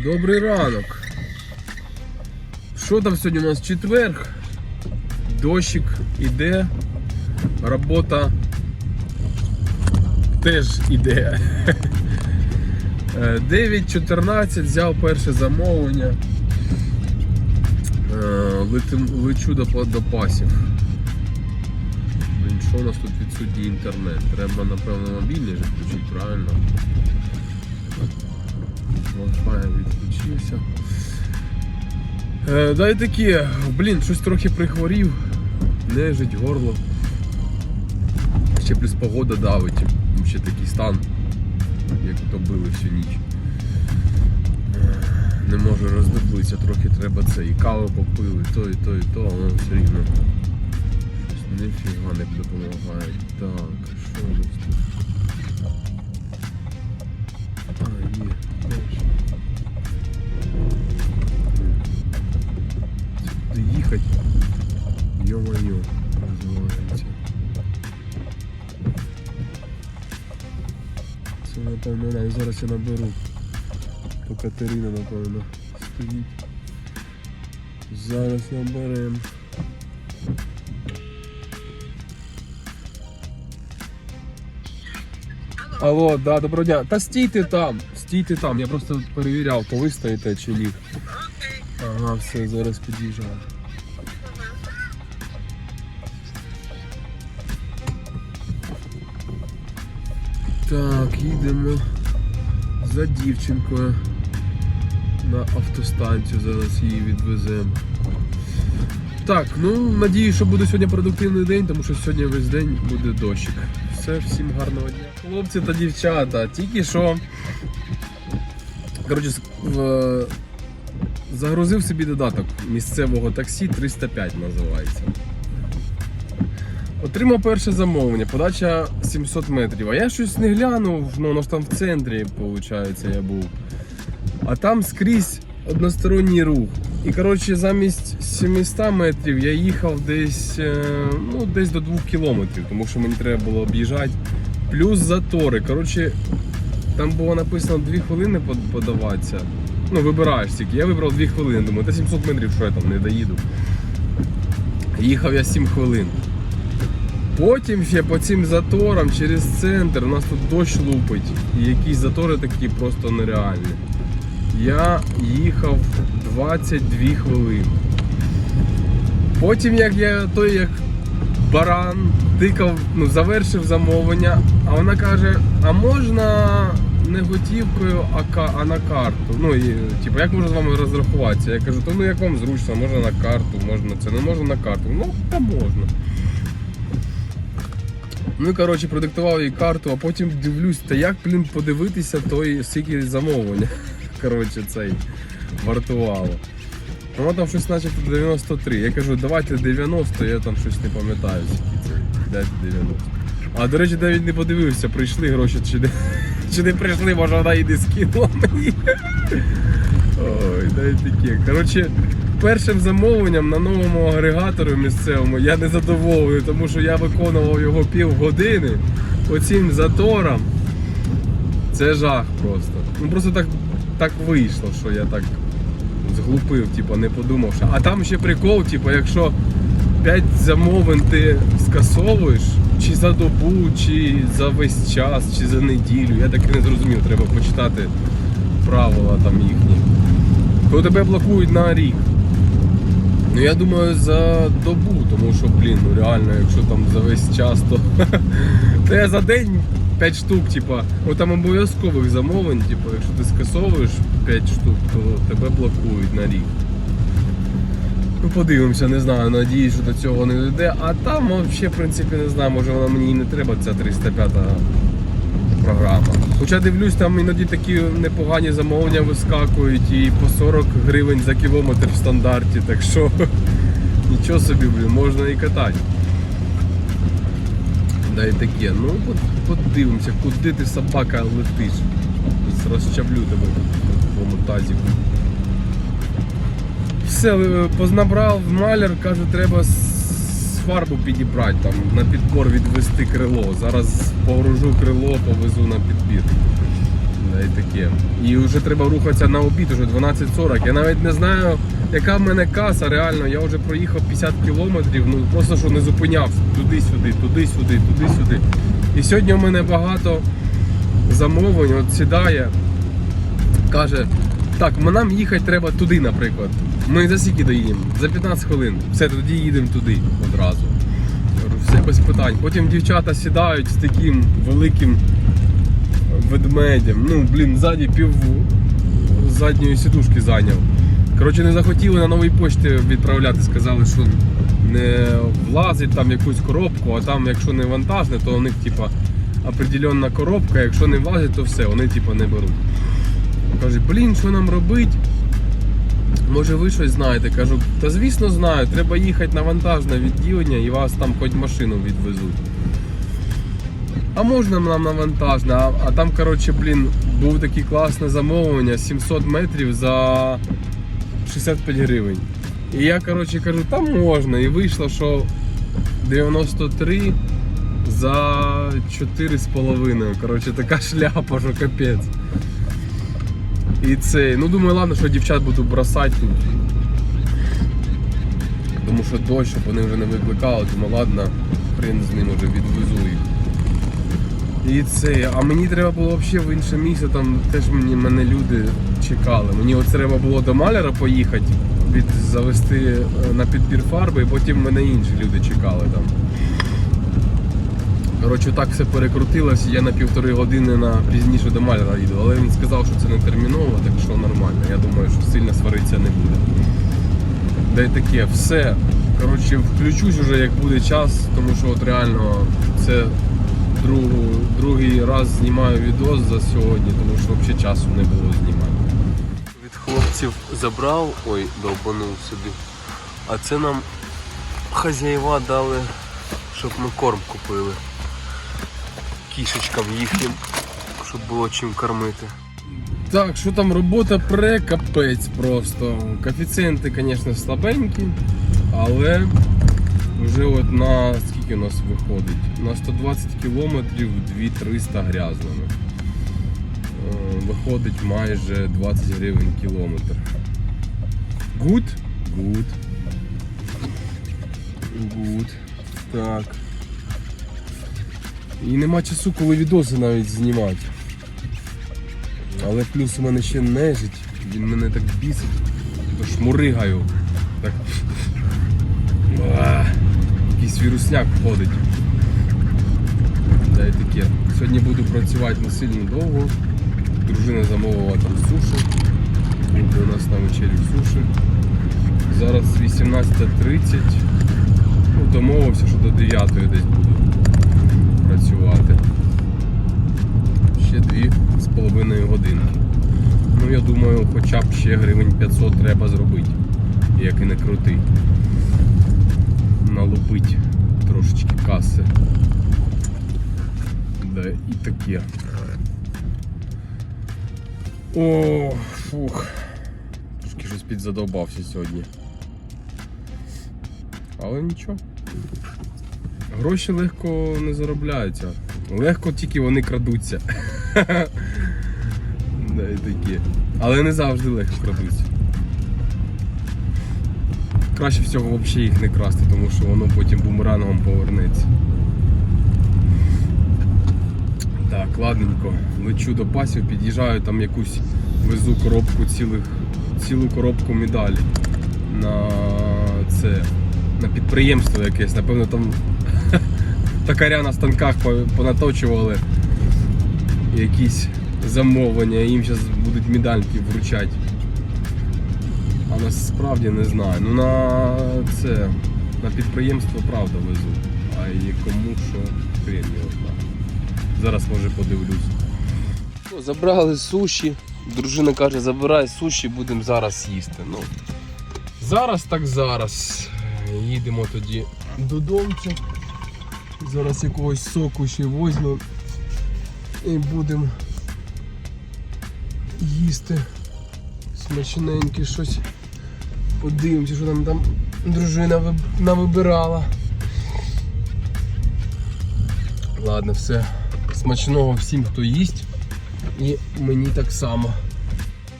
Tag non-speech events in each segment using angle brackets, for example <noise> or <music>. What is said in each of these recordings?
Добрий ранок. Що там сьогодні у нас четверг? Дощик іде, робота теж іде. Е, 9.14 взяв перше замовлення. Е, лечу до, пасів. Що у нас тут відсутній інтернет? Треба, напевно, мобільний же включити, правильно? Wi-Fi відключився. Е, да і таке, блін, щось трохи прихворів. Нежить, горло. Ще плюс погода давить. Ще такий стан, як то били всю ніч. Не можу роздоблитися, трохи треба це. І каву попили, то, і то, і то, але все рівно. Щось ніфіга не допомагає. Так, що тут? Їхати? Йо-моє, називається. Це напевно не, зараз я наберу. То Катерина, напевно, стоїть. Зараз наберемо. Алло, да, доброго дня. Та стійте там, стійте там. Я просто перевіряв, то ви стоїте чи ні. Ага, все, зараз під'їжджаю. Так, їдемо за дівчинкою на автостанцію, зараз її відвеземо. Так, ну надію, що буде сьогодні продуктивний день, тому що сьогодні весь день буде дощик. Все, всім гарного дня. Хлопці та дівчата, тільки що. Коротше, в- загрузив собі додаток місцевого таксі 305 називається. Отримав перше замовлення, подача 700 метрів. А я щось не глянув, ну воно ж там в центрі, виходить, я був. А там скрізь односторонній рух. І коротше, замість 700 метрів я їхав десь, е, ну, десь до 2 кілометрів, тому що мені треба було об'їжджати. Плюс затори. Коротше, там було написано 2 хвилини подаватися. Ну, вибираєш тільки. Я вибрав 2 хвилини. Думаю, та 700 метрів, що я там не доїду. Їхав я 7 хвилин. Потім ще по цим заторам через центр у нас тут дощ лупить. І якісь затори такі просто нереальні. Я їхав 22 хвилини. Потім як я той як баран тикав, ну, завершив замовлення, а вона каже, а можна не готівкою, а, на карту. Ну і типу, як можна з вами розрахуватися? Я кажу, то ну як вам зручно, можна на карту, можна це, не можна на карту. Ну, та можна. Ну і коротше продиктував їй карту, а потім дивлюсь, та як, блін, подивитися той скільки замовлення. <laughs> Коротше, цей вартувало. Воно там щось начебто 93. Я кажу, давайте 90, я там щось не пам'ятаю, скільки це. Дайте 90. А до речі, навіть не подивився, прийшли гроші чи не, <laughs> чи не прийшли, може вона не скинула мені. <laughs> Ой, дай таке. Коротше, першим замовленням на новому агрегатору місцевому я не задоволений, тому що я виконував його півгодини оцим затором. Це жах просто. Ну просто так, так вийшло, що я так зглупив, типу, не подумавши. А там ще прикол, типу, якщо 5 замовлень ти скасовуєш, чи за добу, чи за весь час, чи за неділю, я так і не зрозумів, треба почитати правила там їхні. То тебе блокують на рік. Ну я думаю за добу, тому що, блін, ну реально, якщо там за весь час, то, <laughs> то я за день 5 штук, типа, ну там обов'язкових замовлень, типу, якщо ти скасовуєш 5 штук, то тебе блокують на рік. Ну подивимося, не знаю, надіюсь, що до цього не дійде. А там взагалі, в принципі, не знаю, може вона мені і не треба, ця 305 програма. Хоча дивлюсь, там іноді такі непогані замовлення вискакують і по 40 гривень за кілометр в стандарті, так що <laughs> нічого собі, блін, можна і катати. Да і таке. Ну, подивимося, куди ти собака летиш. Розчавлю тебе в твоєму тазіку. Все, е, познабрав маляр, каже, треба фарбу підібрати, там, на підбор відвести крило. Зараз погружу крило, повезу на підбір. І таке. І вже треба рухатися на обід, уже 12.40. Я навіть не знаю, яка в мене каса, реально, я вже проїхав 50 кілометрів, ну просто що не зупинявся туди-сюди, туди-сюди, туди-сюди. І сьогодні у мене багато замовлень, от сідає, каже, так, нам їхати треба туди, наприклад. Ми за скільки доїдемо? За 15 хвилин. Все, тоді їдемо туди одразу. Все без питань. Потім дівчата сідають з таким великим ведмедем. Ну, блін, ззаді пів задньої сідушки зайняв. Коротше, не захотіли на новій почті відправляти, сказали, що не влазить там якусь коробку, а там, якщо не вантажне, то у них типа определенна коробка, якщо не влазить, то все, вони типа не беруть. Каже, блін, що нам робити? Може ви щось знаєте? Кажу, та звісно знаю, треба їхати на вантажне відділення і вас там хоч машину відвезуть. А можна нам на вантажне? А, а там, коротше, блін, був таке класне замовлення 700 метрів за 65 гривень. І я, коротше, кажу, там можна. І вийшло, що 93 за 4,5. Коротше, така шляпа, що капець. І це, ну думаю, ладно, що дівчат буду бросати. Тому що дощ, щоб вони вже не викликали, тому ладно, хрен з ним вже відвезу їх. І це, а мені треба було взагалі в інше місце, там теж мені мене люди чекали. Мені от треба було до маляра поїхати, від, завести е, на підбір фарби, і потім мене інші люди чекали там. Коротше, так все перекрутилось, я на півтори години на пізніше до маляра їду, але він сказав, що це не терміново, так що нормально. Я думаю, що сильно сваритися не буде. Й таке, все. Коротше, включусь уже як буде час, тому що от реально це другу, другий раз знімаю відос за сьогодні, тому що взагалі часу не було знімати. Від хлопців забрав, ой, довбанув собі. А це нам хазяїва дали, щоб ми корм купили. Кішечкам їхнім, щоб було чим кормити. Так, що там робота пре капець просто. Коефіцієнти, звісно, слабенькі, але вже от на скільки у нас виходить? На 120 кілометрів 2300 грязними. Е, Виходить майже 20 гривень кілометр. Good? Good. Good. Так. І нема часу, коли відоси навіть знімати. Але плюс у мене ще нежить, він мене так бісить, то шмуригаю. Так. Якийсь вірусняк ходить. Та й таке. Сьогодні буду працювати не сильно довго. Дружина замовила там суші. У нас на вечері суші. Зараз 18.30. Ну, домовився, що до 9 десь буду Ще дві з половиною годинки. Ну я думаю, хоча б ще гривень 500 треба зробити. Як і не крути. Налупить трошечки каси. Да, і таке. О, фух. Трошки щось підзадовбався сьогодні. Але нічого. Гроші легко не заробляються. Легко тільки вони крадуться. <laughs> Да, і такі. Але не завжди легко крадуться. Краще всього взагалі їх не красти, тому що воно потім бумерангом повернеться. Так, ладненько, лечу до пасів, під'їжджаю, там якусь везу коробку цілих, цілу коробку медалі на це на підприємство якесь. Напевно, там <laughs> токаря на станках понаточували якісь замовлення, їм зараз будуть медальки вручати. А насправді не знаю. Ну на це на підприємство правда везу. А і кому що хрен його знає. Зараз може подивлюсь. Забрали суші. Дружина каже, забирай суші, будемо зараз їсти. Ну, зараз так зараз. Їдемо тоді додому. Зараз якогось соку ще возьмемо і будемо їсти смачненьке щось. Подивимося, що там, там дружина виб- навибирала. Ладно, все. Смачного всім, хто їсть. І мені так само.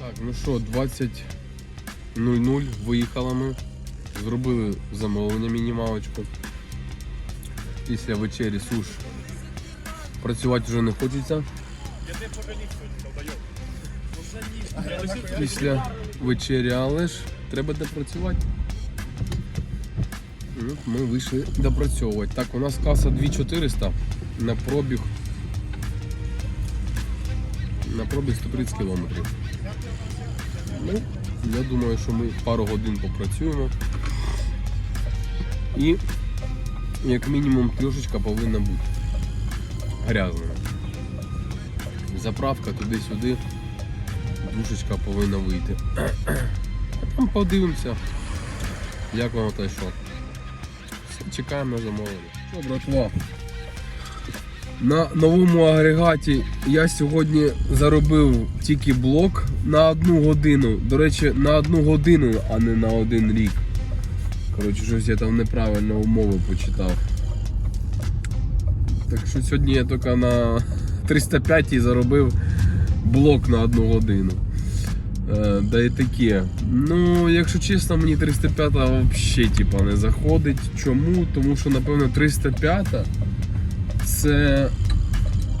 Так, ну що, 20.00 виїхали ми. Зробили замовлення мінімалочку. Після вечері суш. Працювати вже не хочеться. Після вечері, але ж треба допрацювати. Ну, Ми вийшли допрацьовувати. Так, у нас каса 2400 на пробіг. На пробіг 130 кілометрів. Ну, я думаю, що ми пару годин попрацюємо. І як мінімум трішечка повинна бути грязною. Заправка туди-сюди, душечка повинна вийти. А там подивимося, як воно та що. Все, чекаємо на замовлення. Що, братва? На новому агрегаті я сьогодні заробив тільки блок на одну годину. До речі, на одну годину, а не на один рік. Коротше, щось я там неправильно умови почитав. Так що сьогодні я тільки на 305 заробив блок на одну годину. Е, да і таке. Ну, якщо чесно, мені 305 взагалі типа, не заходить. Чому? Тому що, напевно, 305 це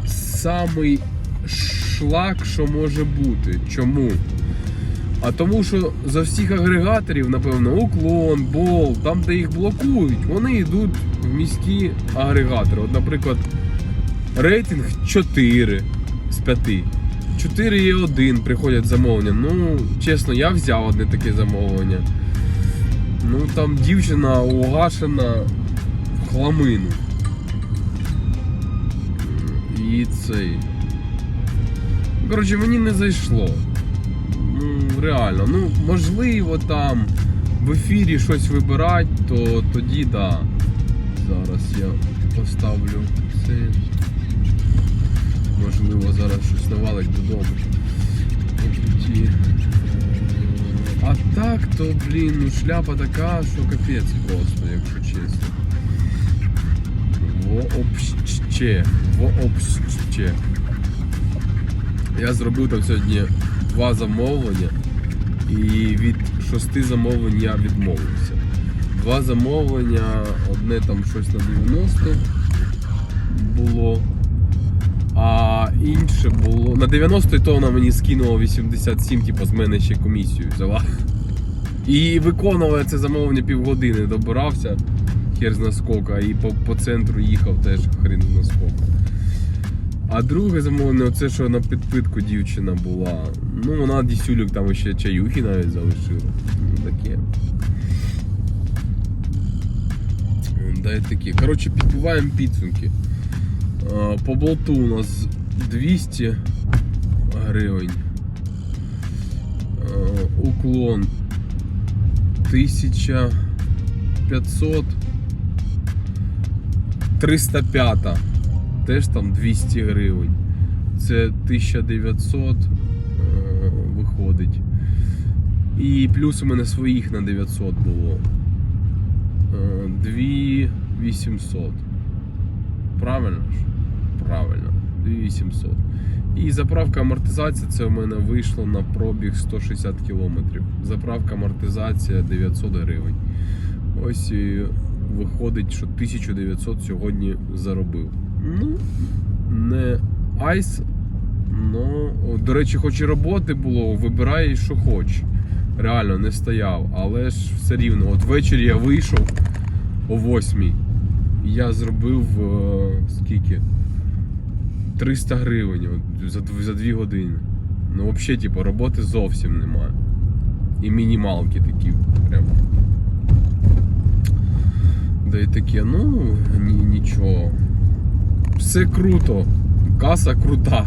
самий шлак, що може бути. Чому? А тому що за всіх агрегаторів, напевно, уклон, бол, там, де їх блокують, вони йдуть в міські агрегатори. От, наприклад, рейтинг 4 з 5. 4 і 1 приходять замовлення. Ну, чесно, я взяв одне таке замовлення. Ну там дівчина угашена в хламину. І цей. Коротше, мені не зайшло. Реально. Ну, можливо, там в ефірі щось вибирати, то тоді да. Зараз я поставлю це. Можливо, зараз щось навалить додому. А так, то, блін, ну шляпа така, що капець просто, якщо чесно. Вообще. Вообще. Я зробив там сьогодні два замовлення і від шести замовлень я відмовився. Два замовлення, одне там щось на 90 було, а інше було. На 90 то вона мені скинула 87, типу з мене ще комісію взяла. І виконував я це замовлення півгодини, добирався хер з наскока і по, по центру їхав теж хрен наскока. А друге замовлення, оце що на підпитку дівчина була. Ну, вона дісюлік там ще чаюхи навіть залишила. Ну, таке. Да, і таке. Коротше, підбиваємо підсумки. По болту у нас 200 гривень. Уклон 1500 305 теж там 200 гривень. Це 1900 е, виходить. І плюс у мене своїх на 900 було. Е, 2800. Правильно ж? Правильно. 2800. І заправка амортизація це у мене вийшло на пробіг 160 км. Заправка амортизація 900 гривень. Ось і виходить, що 1900 сьогодні заробив. Ну, не айс. Ну, до речі, хоч і роботи було, вибирай, що хочеш. Реально не стояв, але ж все рівно. От ввечері я вийшов о 8 і я зробив е, скільки? 300 гривень за, за 2 години. Ну, взагалі, типу, роботи зовсім немає. І мінімалки такі прям. Да і таке, ну, ні, нічого. Все круто. Каса крута.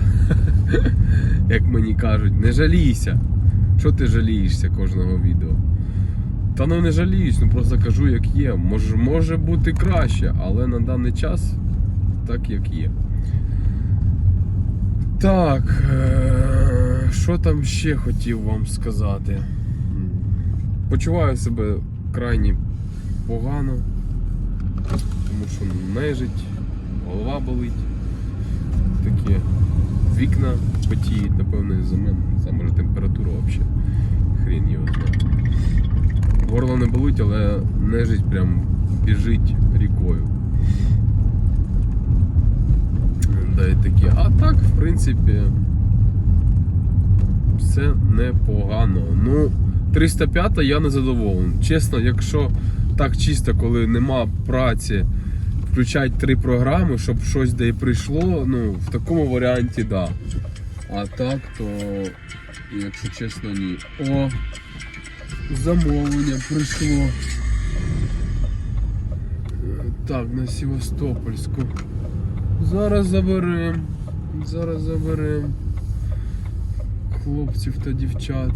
<laughs> Як мені кажуть, не жалійся. Що ти жалієшся кожного відео? Та ну не жаліюсь, ну просто кажу, як є. Може, може бути краще, але на даний час так як є. Так, е, що там ще хотів вам сказати? Почуваю себе крайні погано, тому що нежить, голова болить. Таке. вікна потіють, напевно, із-за мене. Не знаю, може температура взагалі. Хрін його знає. Горло не болить, але нежить прям біжить рікою. Да і таке. А так, в принципі, все непогано. Ну, 305 я не задоволений. Чесно, якщо так чисто, коли нема праці, включать три програми, щоб щось де прийшло, ну, в такому варіанті да. А так, то, якщо чесно, ні. О, замовлення прийшло. Так, на Севастопольську. Зараз заберем. Зараз заберем. Хлопців та дівчат.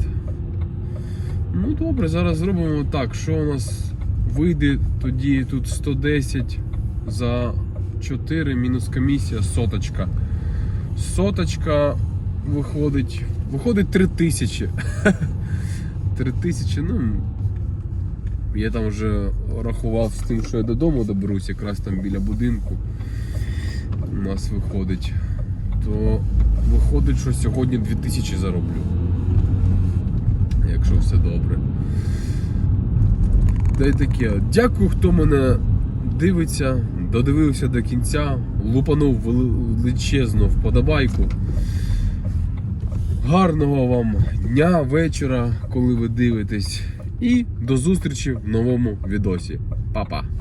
Ну добре, зараз зробимо так. Що у нас вийде тоді тут 110 за 4 мінус комісія соточка. Соточка виходить. Виходить 3000. 3000, <laughs> ну. Я там вже рахував з тим, що я додому доберусь, якраз там біля будинку у нас виходить. То виходить, що сьогодні 2000 зароблю. Якщо все добре. Та й таке. Дякую, хто мене дивиться, додивився до кінця, лупанув величезну вподобайку. Гарного вам дня, вечора, коли ви дивитесь. І до зустрічі в новому відосі. Па-па!